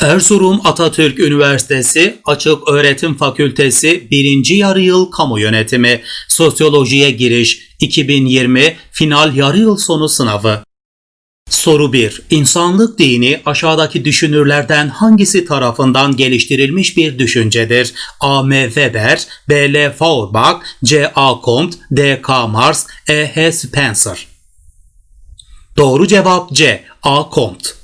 Erzurum Atatürk Üniversitesi Açık Öğretim Fakültesi 1. Yarı Yıl Kamu Yönetimi Sosyolojiye Giriş 2020 Final Yarı Yıl Sonu Sınavı Soru 1. İnsanlık dini aşağıdaki düşünürlerden hangisi tarafından geliştirilmiş bir düşüncedir? A. M. Weber B. L. Feuerbach C. A. Comte D. K. Marx E. H. Spencer Doğru cevap C. A. Comte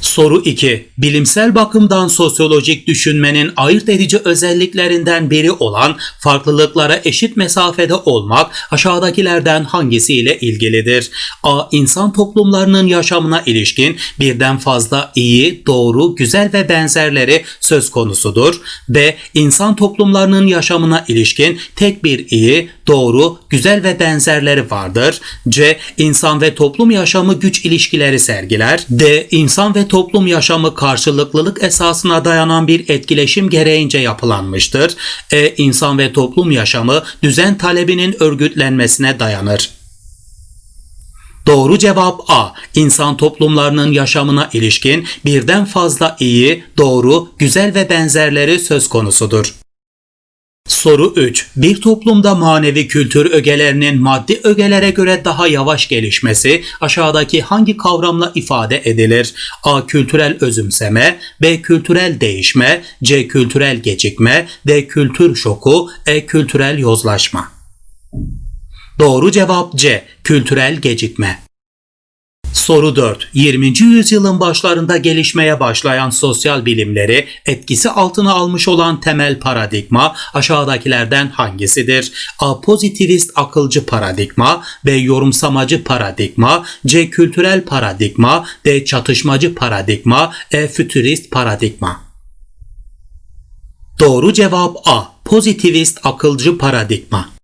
Soru 2. Bilimsel bakımdan sosyolojik düşünmenin ayırt edici özelliklerinden biri olan farklılıklara eşit mesafede olmak aşağıdakilerden hangisiyle ilgilidir? A. İnsan toplumlarının yaşamına ilişkin birden fazla iyi, doğru, güzel ve benzerleri söz konusudur. B. İnsan toplumlarının yaşamına ilişkin tek bir iyi, doğru, güzel ve benzerleri vardır. C. İnsan ve toplum yaşamı güç ilişkileri sergiler. D. İnsan ve toplum yaşamı karşılıklılık esasına dayanan bir etkileşim gereğince yapılanmıştır. E. İnsan ve toplum yaşamı düzen talebinin örgütlenmesine dayanır. Doğru cevap A. İnsan toplumlarının yaşamına ilişkin birden fazla iyi, doğru, güzel ve benzerleri söz konusudur. Soru 3. Bir toplumda manevi kültür ögelerinin maddi ögelere göre daha yavaş gelişmesi aşağıdaki hangi kavramla ifade edilir? A. Kültürel özümseme B. Kültürel değişme C. Kültürel gecikme D. Kültür şoku E. Kültürel yozlaşma Doğru cevap C. Kültürel gecikme. Soru 4. 20. yüzyılın başlarında gelişmeye başlayan sosyal bilimleri etkisi altına almış olan temel paradigma aşağıdakilerden hangisidir? A. Pozitivist akılcı paradigma B. Yorumsamacı paradigma C. Kültürel paradigma D. Çatışmacı paradigma E. Fütürist paradigma Doğru cevap A. Pozitivist akılcı paradigma.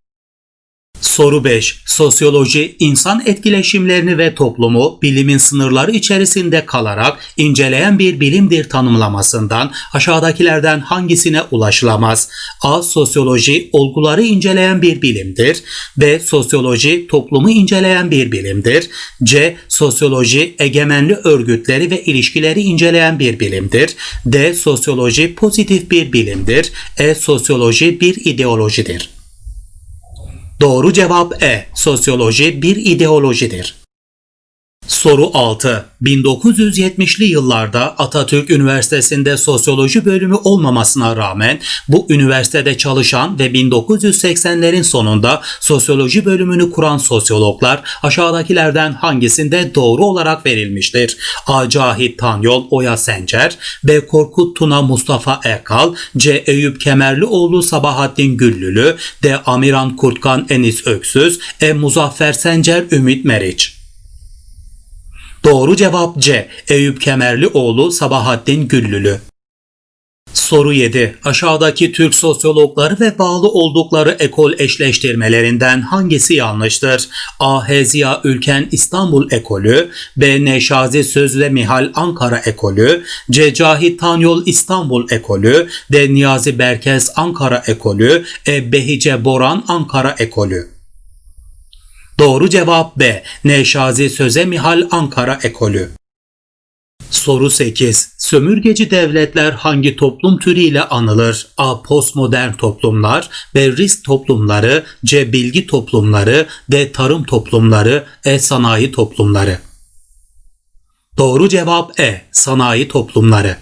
Soru 5. Sosyoloji, insan etkileşimlerini ve toplumu bilimin sınırları içerisinde kalarak inceleyen bir bilimdir tanımlamasından aşağıdakilerden hangisine ulaşılamaz? A. Sosyoloji, olguları inceleyen bir bilimdir. B. Sosyoloji, toplumu inceleyen bir bilimdir. C. Sosyoloji, egemenli örgütleri ve ilişkileri inceleyen bir bilimdir. D. Sosyoloji, pozitif bir bilimdir. E. Sosyoloji, bir ideolojidir. Doğru cevap E. Sosyoloji bir ideolojidir. Soru 6. 1970'li yıllarda Atatürk Üniversitesi'nde sosyoloji bölümü olmamasına rağmen bu üniversitede çalışan ve 1980'lerin sonunda sosyoloji bölümünü kuran sosyologlar aşağıdakilerden hangisinde doğru olarak verilmiştir? A. Cahit Tanyol Oya Sencer B. Korkut Tuna Mustafa Erkal C. Eyüp Kemerlioğlu Sabahattin Güllülü D. Amiran Kurtkan Enis Öksüz E. Muzaffer Sencer Ümit Meriç Doğru cevap C. Eyüp Kemerlioğlu Sabahattin Güllülü. Soru 7. Aşağıdaki Türk sosyologları ve bağlı oldukları ekol eşleştirmelerinden hangisi yanlıştır? A. Hezya Ülken İstanbul Ekolü B. Neşazi Sözle Mihal Ankara Ekolü C. Cahit Tanyol İstanbul Ekolü D. Niyazi Berkez Ankara Ekolü E. Behice Boran Ankara Ekolü Doğru cevap B. Neşazi Söze Mihal Ankara Ekolü. Soru 8. Sömürgeci devletler hangi toplum türüyle anılır? A. Postmodern toplumlar B. Risk toplumları C. Bilgi toplumları D. Tarım toplumları E. Sanayi toplumları Doğru cevap E. Sanayi toplumları.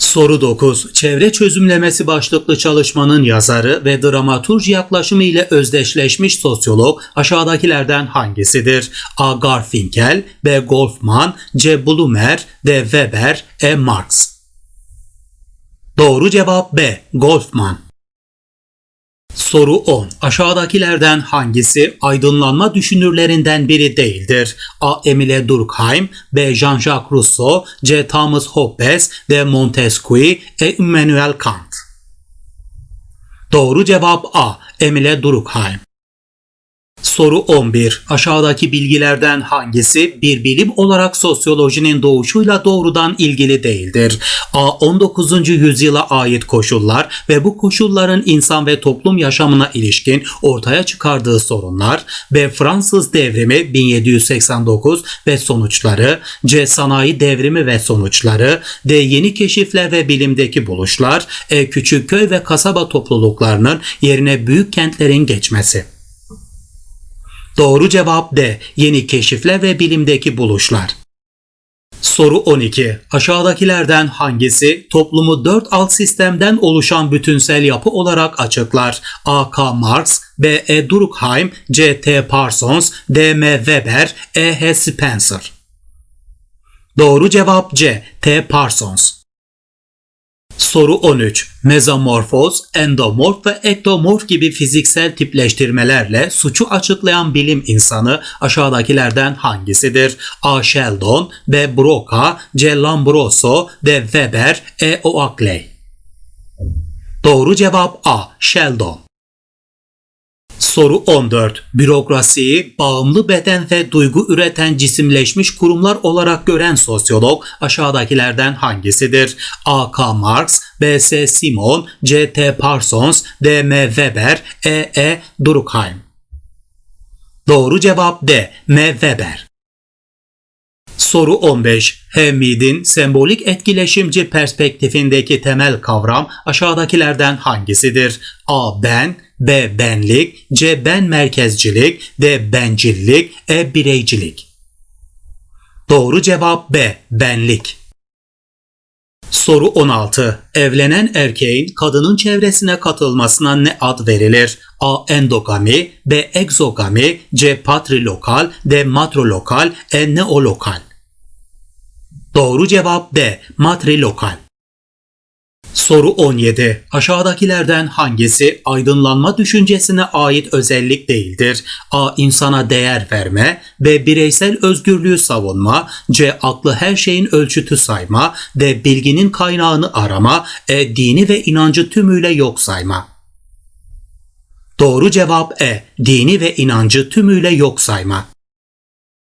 Soru 9. Çevre çözümlemesi başlıklı çalışmanın yazarı ve dramaturj yaklaşımı ile özdeşleşmiş sosyolog aşağıdakilerden hangisidir? A. Garfinkel B. Goldman C. Blumer D. Weber E. Marx Doğru cevap B. Goldman Soru 10. Aşağıdakilerden hangisi aydınlanma düşünürlerinden biri değildir? A. Emile Durkheim B. Jean-Jacques Rousseau C. Thomas Hobbes D. Montesquieu E. Immanuel Kant Doğru cevap A. Emile Durkheim Soru 11. Aşağıdaki bilgilerden hangisi bir bilim olarak sosyolojinin doğuşuyla doğrudan ilgili değildir? A. 19. yüzyıla ait koşullar ve bu koşulların insan ve toplum yaşamına ilişkin ortaya çıkardığı sorunlar. B. Fransız devrimi 1789 ve sonuçları. C. Sanayi devrimi ve sonuçları. D. Yeni keşifler ve bilimdeki buluşlar. E. Küçük köy ve kasaba topluluklarının yerine büyük kentlerin geçmesi. Doğru cevap D. Yeni keşifler ve bilimdeki buluşlar. Soru 12. Aşağıdakilerden hangisi toplumu dört alt sistemden oluşan bütünsel yapı olarak açıklar? A. K. Marx B. E. Durkheim C. T. Parsons D. M. Weber E. H. Spencer Doğru cevap C. T. Parsons Soru 13. Mezomorfoz, endomorf ve ektomorf gibi fiziksel tipleştirmelerle suçu açıklayan bilim insanı aşağıdakilerden hangisidir? A. Sheldon, B. Broca, C. Lombroso, D. Weber, E. Oakley. Doğru cevap A. Sheldon. Soru 14. Bürokrasiyi bağımlı beden ve duygu üreten cisimleşmiş kurumlar olarak gören sosyolog aşağıdakilerden hangisidir? A. K. Marx, B. S. Simon, C. T. Parsons, D. M. Weber, E. E. Durkheim. Doğru cevap D. M. Weber. Soru 15. Hemid'in sembolik etkileşimci perspektifindeki temel kavram aşağıdakilerden hangisidir? A. Ben, B. Benlik, C. Ben merkezcilik, D. Bencillik, E. Bireycilik. Doğru cevap B. Benlik. Soru 16. Evlenen erkeğin kadının çevresine katılmasına ne ad verilir? A. Endogami, B. Egzogami, C. Patrilokal, D. Matrolokal, E. Neolokal. Doğru cevap D. Matrilokal. Soru 17. Aşağıdakilerden hangisi aydınlanma düşüncesine ait özellik değildir? A. İnsana değer verme. B. Bireysel özgürlüğü savunma. C. Aklı her şeyin ölçütü sayma. D. Bilginin kaynağını arama. E. Dini ve inancı tümüyle yok sayma. Doğru cevap E. Dini ve inancı tümüyle yok sayma.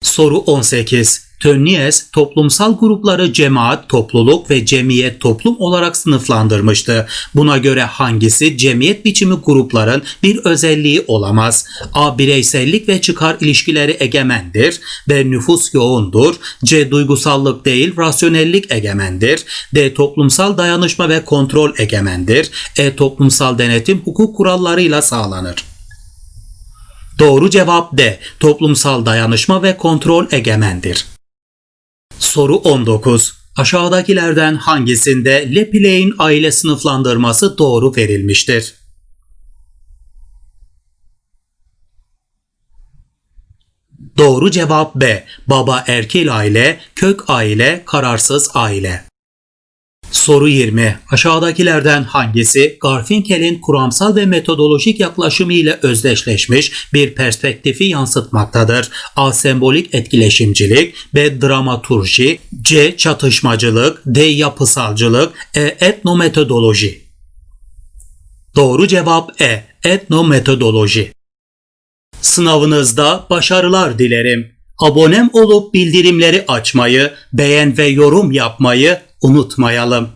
Soru 18. Tönnies toplumsal grupları cemaat, topluluk ve cemiyet toplum olarak sınıflandırmıştı. Buna göre hangisi cemiyet biçimi grupların bir özelliği olamaz? A. Bireysellik ve çıkar ilişkileri egemendir. B. Nüfus yoğundur. C. Duygusallık değil, rasyonellik egemendir. D. Toplumsal dayanışma ve kontrol egemendir. E. Toplumsal denetim hukuk kurallarıyla sağlanır. Doğru cevap D. Toplumsal dayanışma ve kontrol egemendir. Soru 19. Aşağıdakilerden hangisinde Lepiley'in aile sınıflandırması doğru verilmiştir? Doğru cevap B. Baba erkil aile, kök aile, kararsız aile. Soru 20. Aşağıdakilerden hangisi Garfinkel'in kuramsal ve metodolojik yaklaşımı ile özdeşleşmiş bir perspektifi yansıtmaktadır? A. Sembolik etkileşimcilik B. Dramaturji C. Çatışmacılık D. Yapısalcılık E. Etnometodoloji Doğru cevap E. Etnometodoloji Sınavınızda başarılar dilerim. Abonem olup bildirimleri açmayı, beğen ve yorum yapmayı unutmayalım.